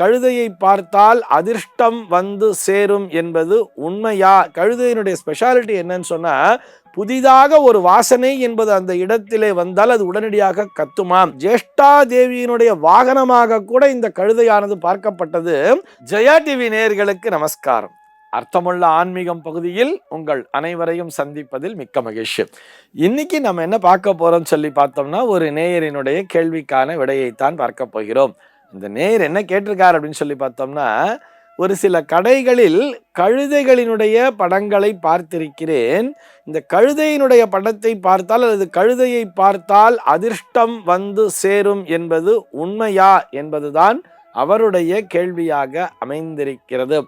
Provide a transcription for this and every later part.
கழுதையை பார்த்தால் அதிர்ஷ்டம் வந்து சேரும் என்பது உண்மையா? கழுதையினுடைய ஸ்பெஷாலிட்டி என்னன்னு சொன்னால் புதிதாக ஒரு வாசனை என்பது அந்த இடத்திலே வந்தால் அது உடனடியாக கத்துமாம். ஜேஷ்டா தேவியினுடைய வாகனமாக கூட இந்த கழுதையானது பார்க்கப்பட்டது. ஜெயா டிவி நேயர்களுக்கு நமஸ்காரம். அர்த்தமுள்ள ஆன்மீகம் பகுதியில் உங்கள் அனைவரையும் சந்திப்பதில் மிக்க மகிழ்ச்சி. இன்னைக்கு நம்ம என்ன பார்க்க போறோம்னு சொல்லி பார்த்தோம்னா ஒரு நேயரினுடைய கேள்விக்கான விடையைத்தான் பார்க்க போகிறோம். இந்த நேயர் என்ன கேட்டிருக்கார் அப்படின்னு சொல்லி பார்த்தோம்னா ஒரு சில கடைகளில் கழுதைகளினுடைய படங்களை பார்த்திருக்கிறேன். இந்த கழுதையினுடைய படத்தை பார்த்தால் அல்லது கழுதையை பார்த்தால் அதிர்ஷ்டம் வந்து சேரும் என்பது உண்மையா என்பதுதான் அவருடைய கேள்வியாக அமைந்திருக்கிறது.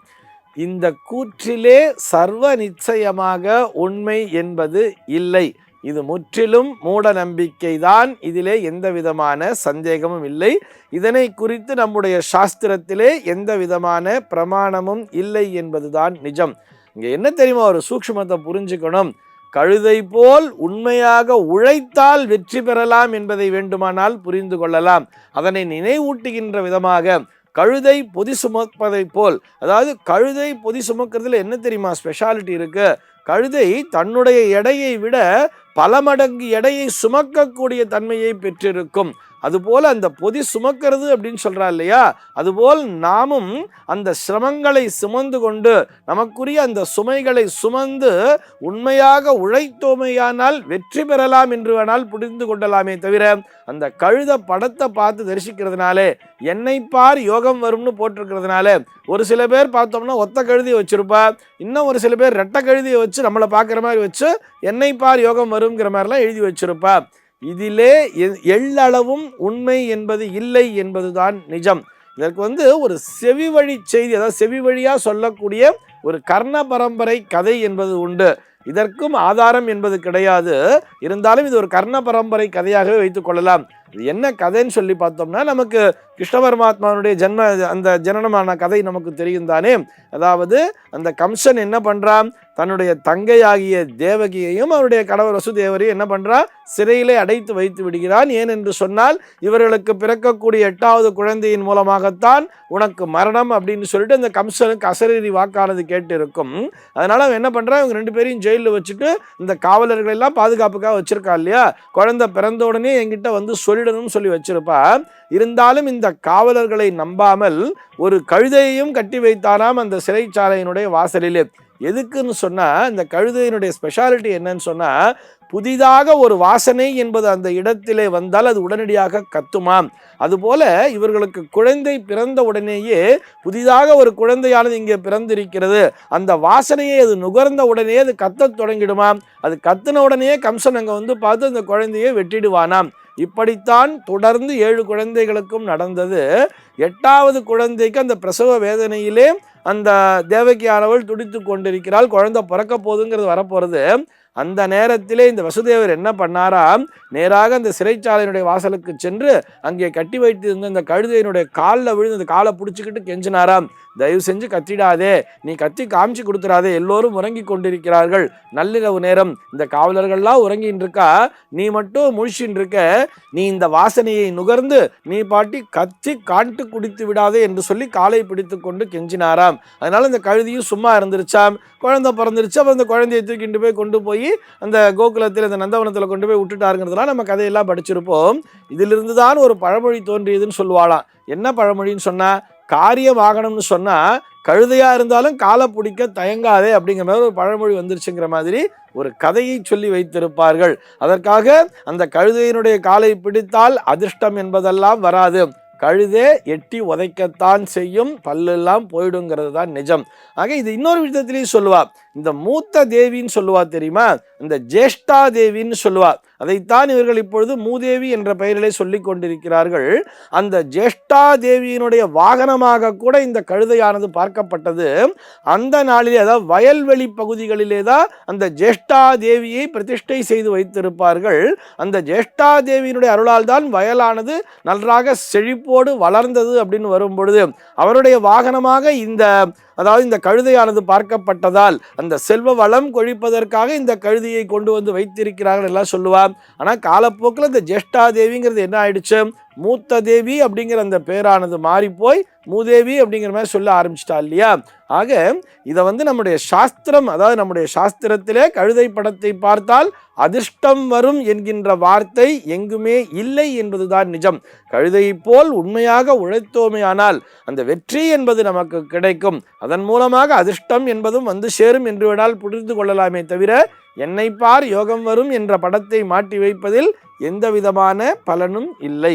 இந்த கூற்றிலே சர்வ நிச்சயமாக உண்மை என்பது இல்லை. இது முற்றிலும் மூட நம்பிக்கைதான் இதிலே எந்த விதமான சந்தேகமும் இல்லை. இதனை குறித்து நம்முடைய சாஸ்திரத்திலே எந்த விதமான பிரமாணமும் இல்லை என்பதுதான் நிஜம். இங்கே என்ன தெரியுமா? ஒரு சூக்ஷ்மத்தை புரிஞ்சுக்கணும். கழுதை போல் உண்மையாக உழைத்தால் வெற்றி பெறலாம் என்பதை வேண்டுமானால் புரிந்து கொள்ளலாம். அதனை நினைவூட்டுகின்ற விதமாக கழுதை பொதி சுமப்பதை போல் அதாவது கழுதை பொதி சுமக்கிறதுல என்ன தெரியுமா? ஸ்பெஷாலிட்டி இருக்குது கழுதை தன்னுடைய எடையை விட பல மடங்கு எடையை சுமக்கக்கூடிய தன்மையை பெற்றிருக்கும். அதுபோல் அந்த பொதி சுமக்கிறது அப்படின்னு சொல்கிறா இல்லையா? அதுபோல் நாமும் அந்த சிரமங்களை சுமந்து கொண்டு நமக்குரிய அந்த சுமைகளை சுமந்து உண்மையாக உழைத்தோமையானால் வெற்றி பெறலாம் என்று வேணால் புரிந்து கொள்ளலாமே தவிர அந்த கழுத படத்தை பார்த்து தரிசிக்கிறதுனாலே என்னை பார் யோகம் வரும்னு போட்டிருக்கிறதுனால ஒரு சில பேர் பார்த்தோம்னா ஒத்த கழுதியை வச்சுருப்பா இன்னும் ஒரு சில பேர் ரெட்டை கழுதியை வச்சு நம்மளை பார்க்குற மாதிரி வச்சு என்னை பார் யோகம் வருங்கிற மாதிரிலாம் எழுதி வச்சுருப்பா. இதிலே எள்ளளவும் உண்மை என்பது இல்லை என்பதுதான் நிஜம். இதற்கு வந்து ஒரு செவி வழி செய்தி அதாவது செவி வழியாக சொல்லக்கூடிய ஒரு கர்ண பரம்பரை கதை என்பது உண்டு. இதற்கும் ஆதாரம் என்பது கிடையாது. இருந்தாலும் இது ஒரு கர்ண பரம்பரை கதையாகவே வைத்துக் கொள்ளலாம். இது என்ன கதைன்னு சொல்லி பார்த்தோம்னா நமக்கு கிருஷ்ண பரமாத்மாவுடைய ஜென்ம அந்த ஜனனமான கதை நமக்கு தெரியும் தானே. அதாவது அந்த கம்சன் என்ன பண்ணுறான் தன்னுடைய தங்கையாகிய தேவகியையும் அவருடைய கணவர் வசுதேவரையும் என்ன பண்றான் சிறையிலே அடைத்து வைத்து விடுகிறான். ஏன் என்று சொன்னால் இவர்களுக்கு பிறக்கக்கூடிய எட்டாவது குழந்தையின் மூலமாகத்தான் உனக்கு மரணம் அப்படின்னு சொல்லிட்டு அந்த கம்சனுக்கு அசரீரி வாக்கானது கேட்டு இருக்கும் அதனால அவன் என்ன பண்ணுறான் இவங்க ரெண்டு பேரையும் ஜெயிலில் வச்சுட்டு இந்த காவலர்கள் எல்லாம் பாதுகாப்புக்காக வச்சிருக்கா இல்லையா? குழந்தை பிறந்த உடனே என்கிட்ட வந்து சொல்லிடணும்னு சொல்லி வச்சிருப்பா. இருந்தாலும் இந்த காவலர்களை நம்பாமல் ஒரு கழுதையையும் கட்டி வைத்தானாம் அந்த சிறைச்சாலையினுடைய வாசலிலே. எதுக்குன்னு சொன்னால் இந்த கழுதையினுடைய ஸ்பெஷாலிட்டி என்னன்னு சொன்னால் புதிதாக ஒரு வாசனை என்பது அந்த இடத்திலே வந்தால் அது உடனடியாக கத்துமாம் அதுபோல இவர்களுக்கு குழந்தை பிறந்த உடனேயே புதிதாக ஒரு குழந்தையானது இங்கே பிறந்திருக்கிறது. அந்த வாசனையை அது நுகர்ந்த உடனே அது கத்தத் தொடங்கிடுமாம் அது கத்துன உடனே கம்சன் அங்கே வந்து பார்த்து அந்த குழந்தையை வெட்டிடுவானாம் இப்படித்தான் தொடர்ந்து ஏழு குழந்தைகளுக்கும் நடந்தது. எட்டாவது குழந்தைக்கு அந்த பிரசவ வேதனையிலே அந்த தேவகியானவள் துடித்து கொண்டிருக்கிறாள். குழந்தை பிறக்க போகுதுங்கிறது வரப்போகிறது அந்த நேரத்திலே இந்த வசுதேவர் என்ன பண்ணாரா? நேராக அந்த சிறைச்சாலையினுடைய வாசலுக்கு சென்று அங்கே கட்டி வைத்திருந்த அந்த கழுதையினுடைய காலில் விழுந்து அந்த காலை பிடிச்சிக்கிட்டு கெஞ்சினாராம். தயவு செஞ்சு கத்திடாதே. நீ கத்தி காமிச்சு கொடுத்துறாதே எல்லோரும் உறங்கி கொண்டிருக்கிறார்கள். நள்ளிரவு நேரம். இந்த காவலர்கள்லாம் உறங்கின்னு இருக்கா நீ மட்டும் முழிச்சின்னு இருக்க நீ இந்த வாசனையை நுகர்ந்து நீ பாட்டி கத்தி காட்டு குடித்து விடாதே என்று சொல்லி காலை பிடித்து கொண்டு கெஞ்சினாராம். அதனால் இந்த கழுதியும் சும்மா இருந்துருச்சாம் குழந்தை பிறந்துருச்சு. அப்போ அந்த குழந்தையை தூக்கிட்டு போய் கொண்டு போய் அந்த கோகுலத்தில் அந்த நந்தவனத்தில் கொண்டு போய் விட்டுட்டாருங்கிறதுலாம் நம்ம கதையெல்லாம் படிச்சிருப்போம். இதிலிருந்து தான் ஒரு பழமொழி தோன்றியதுன்னு சொல்லுவாளாம். என்ன பழமொழின்னு சொன்னால் காரியம் ஆகணும்னு சொன்னால் கழுதையாக இருந்தாலும் காலை பிடிக்க தயங்காதே அப்படிங்கிற மாதிரி ஒரு பழமொழி வந்துருச்சுங்கிற மாதிரி ஒரு கதையை சொல்லி வைத்திருப்பார்கள். அதற்காக அந்த கழுதையினுடைய காலை பிடித்தால் அதிர்ஷ்டம் என்பதெல்லாம் வராது. கழுதே எட்டி உதைக்கத்தான் செய்யும் பல்லெல்லாம் போயிடுங்கிறது தான் நிஜம். ஆக இது இன்னொரு விதத்திலையும் சொல்லுவாள் இந்த மூத்த தேவின்னு சொல்லுவா தெரியுமா? இந்த ஜேஷ்டா தேவின்னு சொல்லுவா. அதைத்தான் இவர்கள் இப்பொழுது மூதேவி என்ற பெயரிலே சொல்லிக் கொண்டிருக்கிறார்கள். அந்த ஜேஷ்டா தேவியினுடைய வாகனமாக கூட இந்த கழுதையானது பார்க்கப்பட்டது. அந்த நாளிலே அதாவது வயல்வெளி பகுதிகளிலே தான் அந்த ஜேஷ்டா தேவியை பிரதிஷ்டை செய்து வைத்திருப்பார்கள். அந்த ஜேஷ்டா தேவியினுடைய அருளால் தான் வயலானது நன்றாக செழிப்போடு வளர்ந்தது அப்படின்னு வரும் பொழுது அவருடைய வாகனமாக இந்த அதாவது இந்த கழுதையானது பார்க்கப்பட்டதால் அந்த செல்வ வளம் கொழிப்பதற்காக இந்த கழுதையை கொண்டு வந்து வைத்திருக்கிறார்கள் எல்லாம் சொல்லுவான் ஆனால் காலப்போக்கில் இந்த ஜேஷ்டா தேவிங்கிறது என்ன ஆயிடுச்சு? மூத்த தேவி அப்படிங்கிற அந்த பேரானது மாறிப்போய் மூதேவி அப்படிங்கிற மாதிரி சொல்ல ஆரம்பிச்சிட்டா இல்லையா? ஆக இதை வந்து நம்முடைய சாஸ்திரம் அதாவது நம்முடைய சாஸ்திரத்திலே கழுதை படத்தை பார்த்தால் அதிர்ஷ்டம் வரும் என்கின்ற வார்த்தை எங்குமே இல்லை என்பதுதான் நிஜம். கழுதையைப் போல் உண்மையாக உழைத்தோமையானால் அந்த வெற்றி என்பது நமக்கு கிடைக்கும். அதன் மூலமாக அதிர்ஷ்டம் என்பதும் வந்து சேரும் என்று விடால் புரிந்து கொள்ளலாமே தவிர என்னை பார் யோகம் வரும் என்ற படத்தை மாட்டி வைப்பதில் எந்த விதமான பலனும் இல்லை.